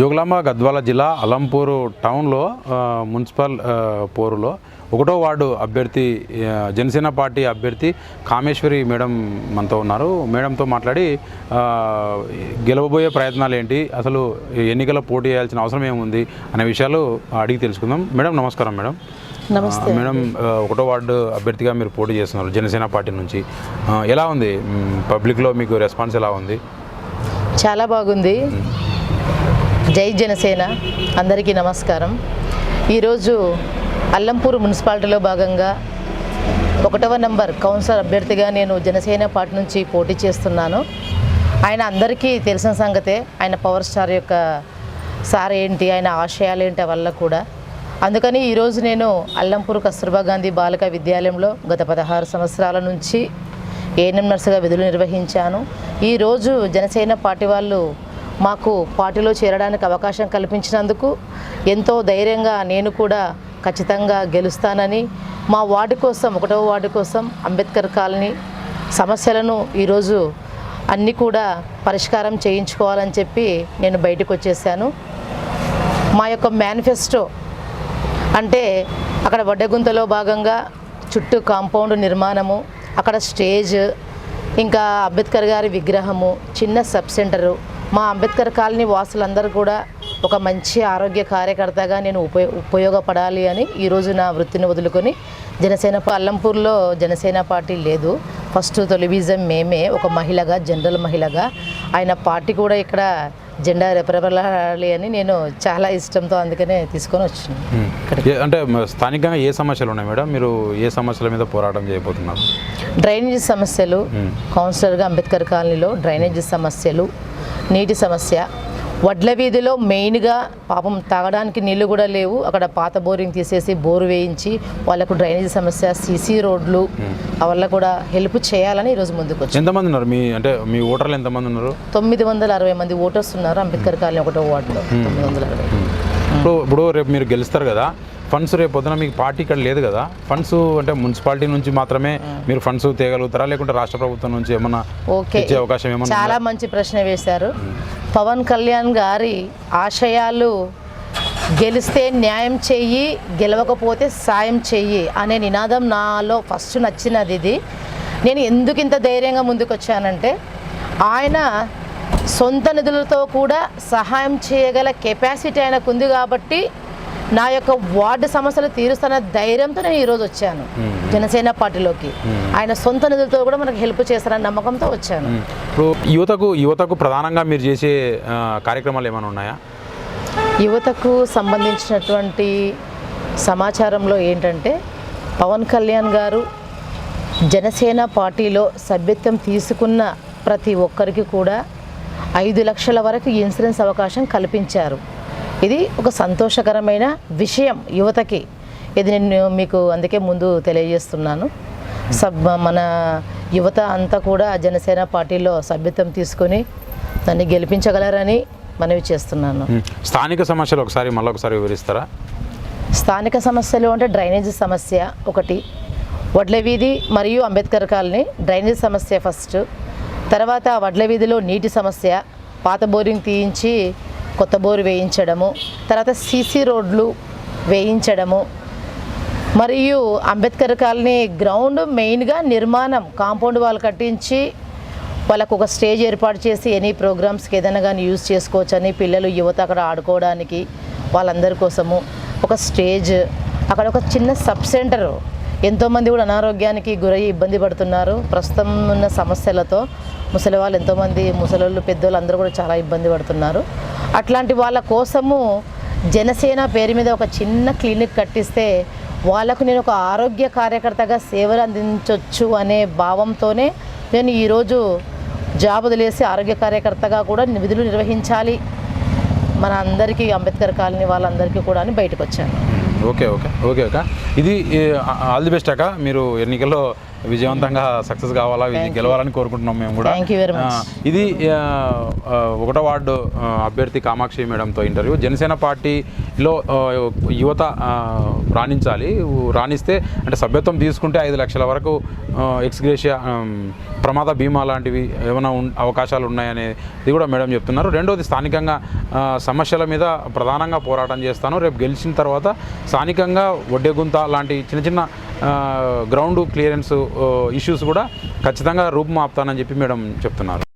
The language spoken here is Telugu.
జోగులాంబ గద్వాల జిల్లా అలంపూరు టౌన్లో మున్సిపల్ పోరులో ఒకటో వార్డు అభ్యర్థి జనసేన పార్టీ అభ్యర్థి కామేశ్వరి మేడం మనతో ఉన్నారు. మేడంతో మాట్లాడి గెలవబోయే ప్రయత్నాలు ఏంటి? అసలు ఎన్నికల పోటీ చేయాల్సిన అవసరం ఏముంది? అనే విషయాలు అడిగి తెలుసుకుందాం. మేడం నమస్కారం మేడం. నమస్తే. మేడం ఒకటో వార్డు అభ్యర్థిగా మీరు పోటీ చేస్తున్నారు జనసేన పార్టీ నుంచి. ఎలా ఉంది? పబ్లిక్లో మీకు రెస్పాన్స్ ఎలా ఉంది? చాలా బాగుంది. జై జనసేన అందరికీ నమస్కారం. ఈరోజు అల్లంపూర్ మున్సిపాలిటీలో భాగంగా ఒకటవ నంబర్ కౌన్సిలర్ అభ్యర్థిగా నేను జనసేన పార్టీ నుంచి పోటీ చేస్తున్నాను. ఆయన అందరికీ తెలిసిన సంగతే ఆయన పవర్ స్టార్ యొక్క సార్ ఏంటి ఆయన ఆశయాలు ఏంటి వల్ల కూడా. అందుకని ఈరోజు నేను అల్లంపూర్ కస్తూర్బా గాంధీ బాలిక విద్యాలయంలో గత పదహారు సంవత్సరాల నుంచి ఏఎన్ఎం నర్సుగా విధులు నిర్వహించాను. ఈరోజు జనసేన పార్టీ వాళ్ళు మాకు పార్టీలో చేరడానికి అవకాశం కల్పించినందుకు ఎంతో ధైర్యంగా నేను కూడా ఖచ్చితంగా గెలుస్తానని మా వార్డు కోసం ఒకటవ వార్డు కోసం అంబేద్కర్ కాలనీ సమస్యలను ఈరోజు అన్నీ కూడా పరిష్కారం చేయించుకోవాలని చెప్పి నేను బయటకు వచ్చేసాను. మా యొక్క మేనిఫెస్టో అంటే అక్కడ వడ్డగుంతలో భాగంగా చుట్టూ కాంపౌండ్ నిర్మాణము అక్కడ స్టేజ్ ఇంకా అంబేద్కర్ గారి విగ్రహము చిన్న సబ్ సెంటరు మా అంబేద్కర్ కాలనీ వాసులందరూ కూడా ఒక మంచి ఆరోగ్య కార్యకర్తగా నేను ఉపయో ఉపయోగపడాలి అని ఈరోజు నా వృత్తిని వదులుకొని జనసేన అల్లంపూర్లో జనసేన పార్టీ లేదు. ఫస్ట్ తొలివిజం మేమే ఒక మహిళగా జనరల్ మహిళగా. ఆయన పార్టీ కూడా ఇక్కడ జెండా రెపరెపలాడాలి అని నేను చాలా ఇష్టంతో అందుకనే తీసుకొని. ఏ- అంటే స్థానికంగా ఏ సమస్యలు ఉన్నాయి మేడం? మీరు ఏ సమస్యల మీద పోరాటం చేయబోతున్నారు? డ్రైనేజ్ సమస్యలు కౌన్సిలర్గా అంబేద్కర్ కాలనీలో డ్రైనేజ్ సమస్యలు నీటి సమస్య. వడ్ల వీధిలో మెయిన్గా పాపం తాగడానికి నీళ్ళు కూడా లేవు. అక్కడ పాత బోరింగ్ తీసేసి బోరు వేయించి వాళ్ళకు డ్రైనేజ్ సమస్య సీసీ రోడ్లు వల్ల కూడా హెల్ప్ చేయాలని ఈరోజు ముందుకు ఎంతమంది ఉన్నారు? మీ అంటే మీ ఓటర్లు ఎంతమంది ఉన్నారు? తొమ్మిది వందల అరవై మంది ఓటర్స్ ఉన్నారు. అంబేద్కర్ కాలనీ ఒకటో వార్డులో. తొమ్మిది వందల అరవై. ఇప్పుడు ఇప్పుడు రేపు మీరు గెలుస్తారు కదా ఫండ్స్ రేపు పొద్దున మీకు పార్టీ ఇక్కడ లేదు కదా. ఫండ్స్ అంటే మున్సిపాలిటీ నుంచి మాత్రమే మీరు ఫండ్స్ తేగలుగుతారా లేకుంటే రాష్ట్ర ప్రభుత్వం నుంచి ఏమన్నా ఓకే. ఇచ్చే అవకాశం ఏమన్నా చాలా మంచి ప్రశ్న వేశారు. పవన్ కళ్యాణ్ గారి ఆశయాలు గెలిస్తే న్యాయం చెయ్యి గెలవకపోతే సాయం చెయ్యి అనే నినాదం నాలో ఫస్ట్ నచ్చినది ఇది. నేను ఎందుకు ఇంత ధైర్యంగా ముందుకు వచ్చానంటే ఆయన సొంత నిధులతో కూడా సహాయం చేయగల కెపాసిటీ ఆయనకు ఉంది కాబట్టి నా యొక్క వార్డు సమస్యలు తీరుస్తున్న ధైర్యంతో నేను ఈరోజు వచ్చాను. జనసేన పార్టీలోకి. ఆయన సొంత నిధులతో కూడా మనకు హెల్ప్ చేస్తారన్న నమ్మకంతో వచ్చాను. ఇప్పుడు యువతకు యువతకు ప్రధానంగా మీరు చేసే కార్యక్రమాలు ఏమైనా ఉన్నాయా? యువతకు సంబంధించినటువంటి సమాచారంలో ఏంటంటే పవన్ కళ్యాణ్ గారు జనసేన పార్టీలో సభ్యత్వం తీసుకున్న ప్రతి ఒక్కరికి కూడా ఐదు లక్షల వరకు ఇన్సూరెన్స్ అవకాశం కల్పించారు. ఇది ఒక సంతోషకరమైన విషయం యువతకి. ఇది నేను మీకు అందుకే ముందు తెలియజేస్తున్నాను. సబ్ మన యువత అంతా కూడా జనసేన పార్టీలో సభ్యత్వం తీసుకొని నన్ను గెలిపించగలరని మనవి చేస్తున్నాను. స్థానిక సమస్యలు ఒకసారి మళ్ళీ ఒకసారి వివరిస్తారా? స్థానిక సమస్యలు అంటే డ్రైనేజ్ సమస్య ఒకటి. వడ్ల వీధి మరియు అంబేద్కర్ కాలనీ డ్రైనేజ్ సమస్య ఫస్ట్. తర్వాత వడ్ల వీధిలో నీటి సమస్య పాత బోరింగ్ తీయించి కొత్త బోరు వేయించడము తర్వాత సీసీ రోడ్లు వేయించడము మరియు అంబేద్కర్ కాలనీ గ్రౌండ్ మెయిన్గా నిర్మాణం కాంపౌండ్ వాళ్ళు కట్టించి వాళ్ళకు ఒక స్టేజ్ ఏర్పాటు చేసి ఎనీ ప్రోగ్రామ్స్కి ఏదైనా కానీ యూజ్ చేసుకోవచ్చని పిల్లలు యువత అక్కడ ఆడుకోవడానికి వాళ్ళందరి కోసము ఒక స్టేజ్ అక్కడ ఒక చిన్న సబ్ సెంటర్. ఎంతోమంది కూడా అనారోగ్యానికి గురయ్యి ఇబ్బంది పడుతున్నారు. ప్రస్తుతం ఉన్న సమస్యలతో ముసలి వాళ్ళు ఎంతోమంది ముసలోళ్ళు పెద్దోళ్ళు అందరూ కూడా చాలా ఇబ్బంది పడుతున్నారు. అట్లాంటి వాళ్ళ కోసము జనసేన పేరు మీద ఒక చిన్న క్లినిక్ కట్టిస్తే వాళ్ళకు నేను ఒక ఆరోగ్య కార్యకర్తగా సేవలు అందించవచ్చు అనే భావంతోనే నేను ఈరోజు జాబ్ వదిలేసి ఆరోగ్య కార్యకర్తగా కూడా విధులు నిర్వహించాలి. మన అందరికీ అంబేద్కర్ కాలనీ వాళ్ళందరికీ కూడా అని బయటకు వచ్చాను. ఓకే ఓకే ఓకే ఓకే ఇది ఆల్ ది బెస్ట్ అక్క. మీరు ఎన్నికల్లో విజయవంతంగా సక్సెస్ కావాలా గెలవాలని కోరుకుంటున్నాం మేము కూడా. ఇది ఒకటో వార్డు అభ్యర్థి కామాక్షి మేడంతో ఇంటర్వ్యూ. జనసేన పార్టీలో యువత రాణించాలి. రాణిస్తే అంటే సభ్యత్వం తీసుకుంటే ఐదు లక్షల వరకు ఎక్స్గ్రేషియా ప్రమాద బీమా లాంటివి ఏమైనా అవకాశాలు ఉన్నాయనేది కూడా మేడం చెప్తున్నారు. రెండోది స్థానికంగా సమస్యల మీద ప్రధానంగా పోరాటం చేస్తాను. రేపు గెలిచిన తర్వాత స్థానికంగా ఒడ్డెగుంత లాంటి చిన్న చిన్న గ్రౌండ్ క్లియరెన్స్ ఇష్యూస్ కూడా ఖచ్చితంగా రూపుమాపుతానని చెప్పి మేడం చెప్తున్నారు.